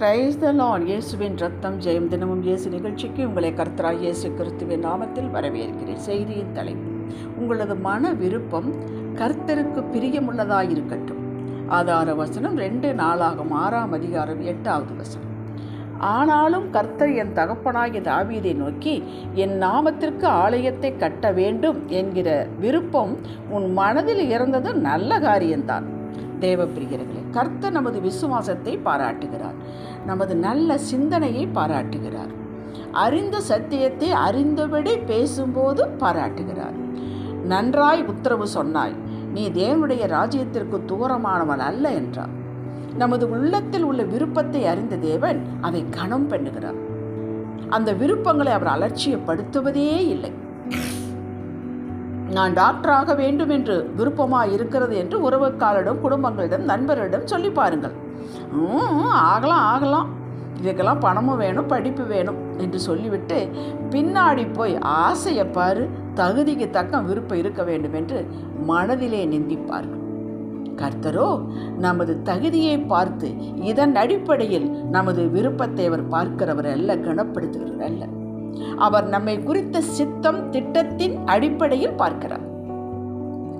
Praise the Lord இயேசுவின் ரத்தம் ஜெயம் தினமும் இயேசு நிகழ்ச்சிக்கு உங்களை கர்த்தராய் இயேசு கிறிஸ்துவின் நாமத்தில் வரவேற்கிறேன். செய்தியின் தலைப்பு உங்களது மன விருப்பம் கர்த்தருக்கு பிரியமுள்ளதாக இருக்கட்டும் ஆதார வசனம் ரெண்டு நாளாகும் ஆறாம் அதிகாரம் எட்டாவது வசனம். ஆனாலும் கர்த்தர் என் தகப்பனாகிய தாவீதை நோக்கி என் நாமத்திற்கு ஆலயத்தை கட்ட வேண்டும் என்கிற விருப்பம் உன் மனதில் இறந்தது நல்ல காரியம்தான். தேவப்பிரியர்களே கர்த்த நமது விசுவாசத்தை பாராட்டுகிறார். நமது நல்ல சிந்தனையை பாராட்டுகிறார். அறிந்த சத்தியத்தை அறிந்தபடி பேசும்போது பாராட்டுகிறார். நன்றாய் உத்தரவு சொன்னாய். நீ தேவனுடைய ராஜ்யத்திற்கு தூரமானவன் அல்ல என்றார். நமது உள்ளத்தில் உள்ள விருப்பத்தை அறிந்த தேவன் அதை கணம் பண்ணுகிறார். அந்த விருப்பங்களை அவர் அலட்சியப்படுத்துவதே இல்லை. நான் டாக்டராக வேண்டும் என்று விருப்பமாக இருக்கிறது என்று உறவுக்காரிடம் குடும்பங்களிடம் நண்பர்களிடம் சொல்லி பாருங்கள். "ம், ஆகலாம் ஆகலாம். இதுக்கெல்லாம் பணமும் வேணும் படிப்பு வேணும் என்று சொல்லிவிட்டு பின்னாடி போய் ஆசையை பாரு தகுதிக்கு தக்க விருப்பம் இருக்க வேண்டும் என்று மனதிலே நிந்திப்பார்கள். கர்த்தரோ நமது தகுதியை பார்த்து இதன் அடிப்படையில் நமது விருப்பத்தை அவர் பார்க்கிறவர் அல்ல கனப்படுத்துகிறவர் அல்ல. அவர் நம்மை குறித்த சித்தம் திட்டத்தின் அடிப்படையில் பார்க்கிறார்.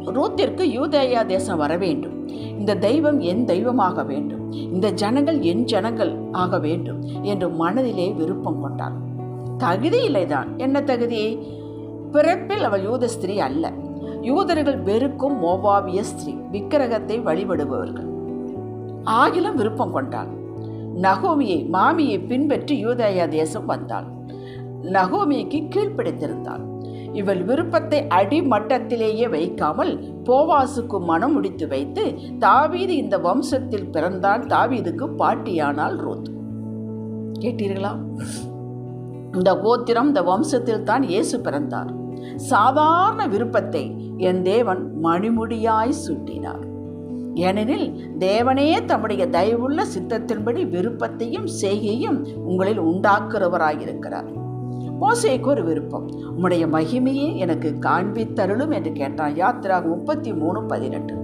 ரூத்திற்கு யூதேயா தேசம் வர வேண்டும். இந்த தெய்வம் என் தெய்வமாக வேண்டும். இந்த ஜனங்கள் என் ஜனங்கள் ஆக வேண்டும் என்று மனதிலே விருப்பம் கொண்டார். தகுதி இல்லைதான். என்ன தகுதி? பிறப்பில் அவள் யூத ஸ்திரீ அல்ல. யூதர்கள் வெறுக்கும் மோவாவிய ஸ்திரீ விக்கிரகத்தை வழிபடுபவர்கள். ஆகிலும் விருப்பம் கொண்டாள். நகோமியை மாமியை பின்பற்றி யூதயா தேசம் வந்தாள். நகோமிக்கு கீழ்ப்பிடித்திருந்தாள் இவள் விருப்பத்தை அடிமட்டத்திலேயே வைக்காமல் போவாசுக்கு மனம் முடித்து வைத்து தாவீது இந்த வம்சத்தில் பிறந்தான் தாவீதுக்கு பாட்டியானால் ரோத். கேட்டீர்களா? இந்த கோத்திரம் இந்த வம்சத்தில் தான் இயேசு பிறந்தார். சாதாரண விருப்பத்தை என் தேவன் மணிமுடியாய் சூட்டினார். ஏனெனில் தேவனே தம்முடைய தயவுள்ள சித்தத்தின்படி விருப்பத்தையும் செய்கையும் உங்களில் உண்டாக்குறவராயிருக்கிறார். மோசைக்கு ஒரு விருப்பம். உம்முடைய மகிமையை எனக்கு காண்பித்தருளும் என்று கேட்டான் யாத்திரா முப்பத்தி மூணு பதினெட்டு.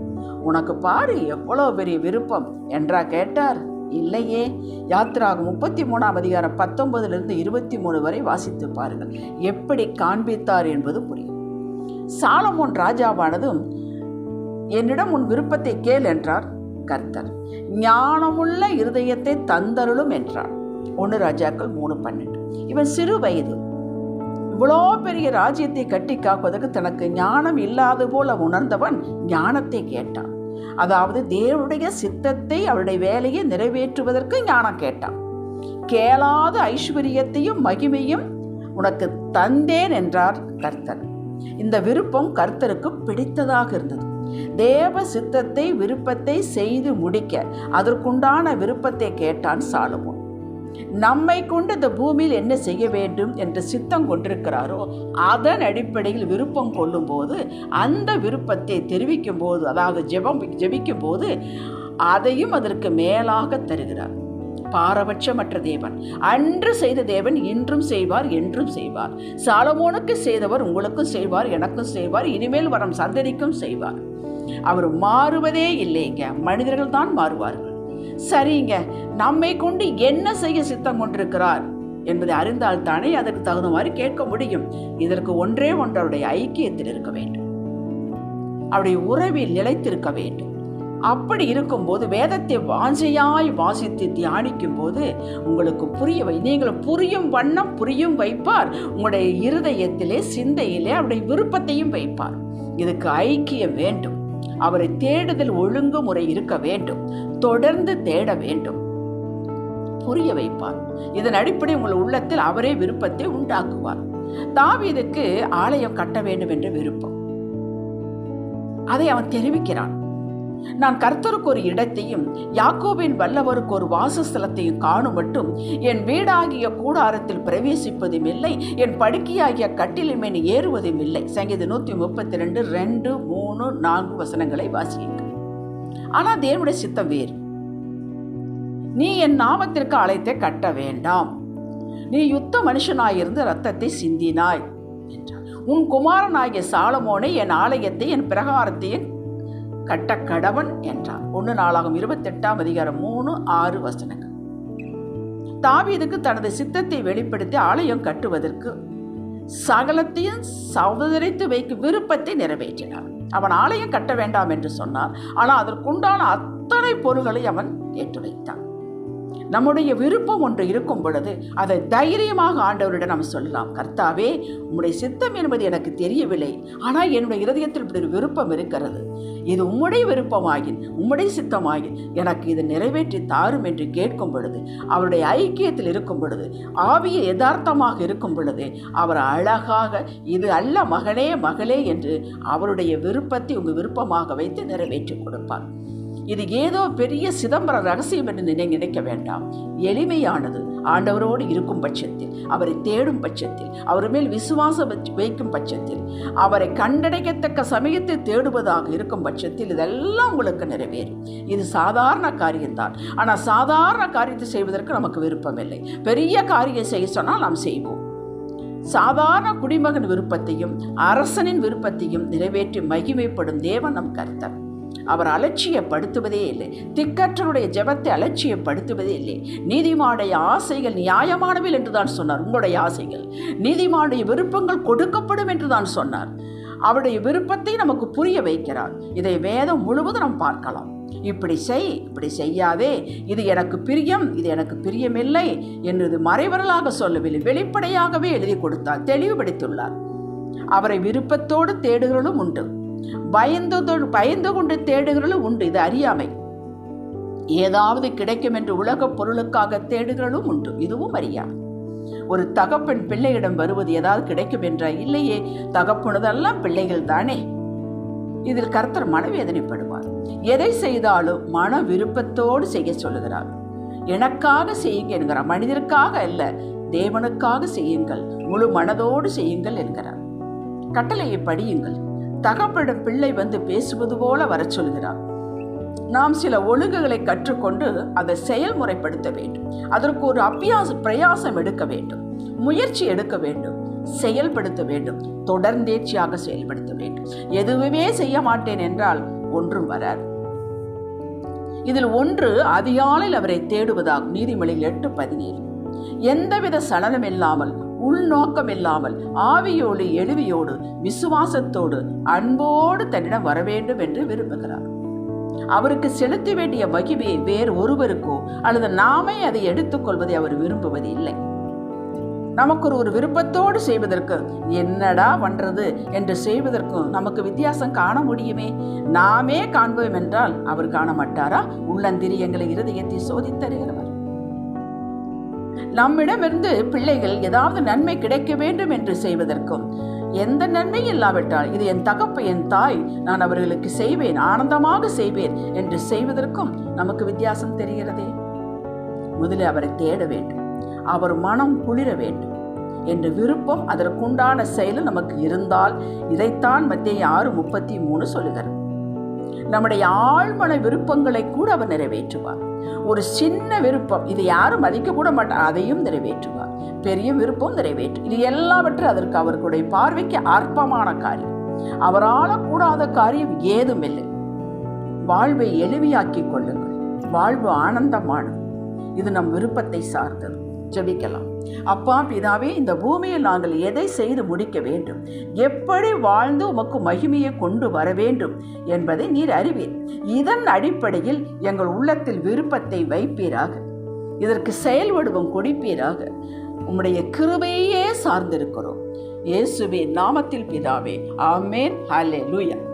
உனக்கு பாரு எவ்வளோ பெரிய விருப்பம் என்றா கேட்டார். இல்லையே யாத்திராக முப்பத்தி மூணாம் அதிகாரம் பத்தொன்பதிலிருந்து இருபத்தி மூணு வரை வாசித்து பாருங்கள். எப்படி காண்பித்தார் என்பது புரியும். சாலமோன் ராஜாவானதும் என்னிடம் உன் விருப்பத்தை கேள் என்றார் கர்த்தர். ஞானமுள்ள இருதயத்தை தந்தருளும் என்றார். ஒன்று ராஜாக்கள் மூணு பன்னெண்டு. இவன் சிறு வயது. இவ்வளோ பெரிய ராஜ்யத்தை கட்டி காப்பதற்கு தனக்கு ஞானம் இல்லாது போல உணர்ந்தவன் ஞானத்தை கேட்டான். அதாவது தேவனுடைய சித்தத்தை அவருடைய வேலையை நிறைவேற்றுவதற்கு ஞானம் கேட்டான். கேளாத ஐஸ்வர்யத்தையும் மகிமையும் உனக்கு தந்தேன் என்றார் கர்த்தர். இந்த விருப்பம் கர்த்தருக்கு பிடித்ததாக இருந்தது. தேவ சித்தத்தை விருப்பத்தை செய்து முடிக்க அதற்குண்டான விருப்பத்தை கேட்டான் சாலுமோ நம்மை கொண்டு இந்த பூமியில் என்ன செய்ய வேண்டும் என்று சித்தம் கொண்டிருக்கிறாரோ அதன் அடிப்படையில் விருப்பம் கொள்ளும்போது அந்த விருப்பத்தை தெரிவிக்கும் போது அதாவது ஜெபம் ஜெபிக்கும் போது அதையும் அதற்கு மேலாக தருகிறார். பாரபட்சமற்ற தேவன். அன்று செய்த தேவன் இன்றும் செய்வார் என்றும் செய்வார். சாலமோனுக்கு செய்தவர் உங்களுக்கும் செய்வார் எனக்கும் செய்வார் இனிமேல் வரும் சந்ததிக்கும் செய்வார். அவர் மாறுவதே இல்லைங்க. மனிதர்கள் தான் மாறுவார்கள். சரிங்க நம்மை கொண்டு என்ன செய்ய சித்தம் கொண்டிருக்கிறார்? என்பதை அறிந்தால் தானே அதற்கு தகுந்த மாதிரி கேட்க முடியும். இதற்கு ஒன்றே ஒன்றருடைய ஐக்கியத்தில் இருக்க வேண்டும். அவருடைய உறவில் நிலைத்திருக்க வேண்டும். அப்படி இருக்கும்போது வேதத்தை வாஞ்சையாய் வாசித்து தியானிக்கும் போது உங்களுக்கு புரிய வை நீங்கள் புரியும் வண்ணம் புரியும் வைப்பார். உங்களுடைய இருதயத்திலே சிந்தையிலே அவருடைய விருப்பத்தையும் வைப்பார். இதுக்கு ஐக்கியம் வேண்டும். அவரை தேடுதல் ஒழுங்கு முறை இருக்க வேண்டும். தொடர்ந்து தேட வேண்டும். புரிய வைப்பார். இதன் அடிப்படை உங்கள் உள்ளத்தில் அவரே விருப்பத்தை உண்டாக்குவார். தாவீதுக்கு ஆலயம் கட்ட வேண்டும் என்ற விருப்பம். அதை அவன் தெரிவிக்கிறான். நான் கர்த்தருக்கு ஒரு இடத்தையும் யாக்கோபின் வல்லவருக்கு ஒரு வாசஸ்தலத்தையும் காணும் மட்டும் என் வீடாகிய கூடாரத்தில் பிரவேசிப்பதும் இல்லை என் படுக்கையாகிய கட்டிலின் மேல் ஏறுவதும் இல்லை. சங்கீத நூற்றி முப்பத்தி ரெண்டு ரெண்டு மூணு நான்கு வசனங்களை வாசியுங்கள். ஆனால் தேவனுடைய சித்தம் வேறு. நீ என் நாமத்திற்கு அழைத்தை கட்ட வேண்டாம். நீ யுத்த மனுஷனாயிருந்து ரத்தத்தை சிந்தினாய் என்றார். உன் குமாரனாகிய சாலமோனை என் ஆலயத்தை என் பிரகாரத்தையும் கட்ட கடவன் என்றார் ஒன்று நாளாகும் இருபத்தெட்டாம் அதிகாரம் மூணு ஆறு வசனங்கள். தாவீதுக்கு தனது சித்தத்தை வெளிப்படுத்தி ஆலயம் கட்டுவதற்கு சகலத்தையும் சவதரித்து வைக்கும் விருப்பத்தை நிறைவேற்றினார். அவன் ஆலயம் கட்ட வேண்டாம் என்று சொன்னார். ஆனால் அதற்குண்டான அத்தனை பொருள்களை அவன் ஏற்று வைத்தான் நம்முடைய விருப்பம் ஒன்று இருக்கும் பொழுது அதை தைரியமாக ஆண்டவரிடம் நாம் சொல்லலாம். கர்த்தாவே உம்முடைய சித்தம் என்பது எனக்கு தெரியவில்லை. ஆனால் என்னுடைய இருதயத்தில் இப்படி ஒரு விருப்பம் இருக்கிறது. இது உம்முடைய விருப்பமாகின் உம்முடைய சித்தமாகின் எனக்கு இது நிறைவேற்றி தாரும் என்று கேட்கும் பொழுது அவருடைய ஐக்கியத்தில் இருக்கும் பொழுது ஆவிய யதார்த்தமாக இருக்கும் பொழுது அவர் அழகாக இது அல்ல மகளே மகளே என்று அவருடைய விருப்பத்தை உங்கள் விருப்பமாக வைத்து நிறைவேற்றி கொடுப்பார். இது ஏதோ பெரிய சிதம்பர ரகசியம் என்று நினை நினைக்க வேண்டாம். எளிமையானது. ஆண்டவரோடு இருக்கும் பட்சத்தில் அவரை தேடும் பட்சத்தில் அவர் மேல் விசுவாசம் வைக்கும் பட்சத்தில் அவரை கண்டடைக்கத்தக்க சமயத்தை தேடுவதாக இருக்கும் பட்சத்தில் இதெல்லாம் உங்களுக்கு நிறைவேறும். இது சாதாரண காரியம்தான். ஆனால் சாதாரண காரியத்தை செய்வதற்கு நமக்கு விருப்பம் இல்லை பெரிய காரியம் செய்ய சொன்னால் நாம் செய்வோம். சாதாரண குடிமகன் விருப்பத்தையும் அரசனின் விருப்பத்தையும் நிறைவேற்றி மகிமைப்படும் தேவன் நம் கருத்தன் அவர் அலட்சியப்படுத்துவதே இல்லை. திக்கற்றருடைய ஜெபத்தை அலட்சியப்படுத்துவதே இல்லை. நீதிமானுடைய ஆசைகள் நியாயமானவில் என்று தான் சொன்னார். உங்களுடைய ஆசைகள். நீதிமானுடைய விருப்பங்கள் கொடுக்கப்படும் என்று தான் சொன்னார். அவருடைய விருப்பத்தை நமக்கு புரிய வைக்கிறார். இதை வேதம் முழுவதும் நாம் பார்க்கலாம். இப்படி செய் இப்படி செய்யாதே. இது எனக்கு பிரியம் இது எனக்கு பிரியமில்லை என்று மறைவரலாக சொல்லவில்லை. வெளிப்படையாகவே எழுதி கொடுத்தார். தெளிவுபடுத்தியுள்ளார். அவரை விருப்பத்தோடு தேடுகளும் உண்டு. பயந்ததோடு பயந்து கொண்டு தேடுகிறலும் உண்டு இது அறியாமை. ஏதாவது கிடைக்கும் என்று உலகப் பொருளுக்காக தேடுகிறலும் உண்டு இதுவும் அறியாமை. ஒரு தகப்பன் பிள்ளையிடம் வருவது ஏதாவது கிடைக்கும் என்றா இல்லையே தகப்பனதெல்லாம் பிள்ளைகள் தானே. இதில் கர்த்தர் மனவேதனைப்படுவார். எதை செய்தாலும் மன விருப்பத்தோடு செய்ய சொல்லுகிறார். எனக்காக செய்யுங்க என்கிறார். மனிதருக்காக அல்ல தேவனுக்காக செய்யுங்கள். முழு மனதோடு செய்யுங்கள் என்கிறார். கட்டளையை படியுங்கள். தகப்பனிடம் பிள்ளை வந்து பேசுவது போல வரச் சொல்கிறார். நாம் சில ஒழுங்குகளை கற்றுக்கொண்டு அதை செயல்முறைப்படுத்த வேண்டும். அதற்கு ஒரு அபியாச பிரயாசம் எடுக்க வேண்டும். முயற்சி எடுக்க வேண்டும். செயல்படுத்த வேண்டும். தொடர்ந்தேர்ச்சியாக செயல்படுத்த வேண்டும். எதுவுமே செய்ய மாட்டேன் என்றால் ஒன்றும் வராது. இதில் ஒன்று அதிகாலையில் அவரை தேடுவதாகும். நீதிமொழியில் எட்டு பதினேழு. எந்தவித சலனம் இல்லாமல் உள்நோக்கம் இல்லாமல் ஆவியோடு எழுவியோடு விசுவாசத்தோடு அன்போடு தன்னிடம் வர வேண்டும் என்று விரும்புகிறார். அவருக்கு செலுத்த வேண்டிய மகிமையை வேறு ஒருவருக்கோ அல்லது நாமே அதை எடுத்துக்கொள்வதை அவர் விரும்புவது இல்லை நமக்கு ஒரு ஒரு விருப்பத்தோடு செய்வதற்கு என்னடா பண்றது என்று செய்வதற்கும் நமக்கு வித்தியாசம் காண முடியுமே? நாமே காண்போம் என்றால் அவர் காண மாட்டாரா? உள்ளந்திரியங்களை இருதயத்தை சோதித்தருகிறவர். நம்மிடமிருந்து பிள்ளைகள் ஏதாவது நன்மை கிடைக்க வேண்டும் என்று செய்வதற்கும் எந்த நன்மை இல்லாவிட்டால் இது என் தகப்பு என் தாய் நான் அவர்களுக்கு செய்வேன் ஆனந்தமாக செய்வேன் என்று செய்வதற்கும் நமக்கு வித்தியாசம் தெரிகிறதே? முதலில் அவரை தேட வேண்டும். அவர் மனம் குளிர வேண்டும். என்ற விருப்பம் அதற்குண்டான செயலும் நமக்கு இருந்தால் இதைத்தான் மத்திய ஆறு முப்பத்தி மூணு சொல்லுகிறது. நம்முடைய ஆழ்மன விருப்பங்களை கூட அவர் நிறைவேற்றுவார். ஒரு சின்ன விருப்பம் இது யாரும் மதிக்க கூட மாட்டார் அதையும் நிறைவேற்றுவார். பெரிய விருப்பம் நிறைவேற்று இது எல்லாவற்றும் அதற்கு அவர்களுடைய பார்வைக்கு அற்பமான காரியம். அவரால் கூடாத காரியம் ஏதும் இல்லை. வாழ்வை எளிமையாக்கிக் கொள்ளுங்கள். வாழ்வு ஆனந்தமானது. இது நம் விருப்பத்தை சார்ந்தது. ஜபிக்கலாம். அப்பா பிதாவே இந்த பூமியில் நாங்கள் எதை செய்து முடிக்க வேண்டும்? எப்படி வாழ்ந்து உமக்கு மகிமையை கொண்டு வர வேண்டும் என்பதை நீர் அறிவீர். இதன் அடிப்படையில் எங்கள் உள்ளத்தில் விருப்பத்தை வைப்பீராக. இதற்கு செயல்படுவோம் கொடுப்பீராக. உம்முடைய கிருபையே சார்ந்திருக்கிறோம். இயேசுவின் நாமத்தில் பிதாவே ஆமேன். ஹalleluya.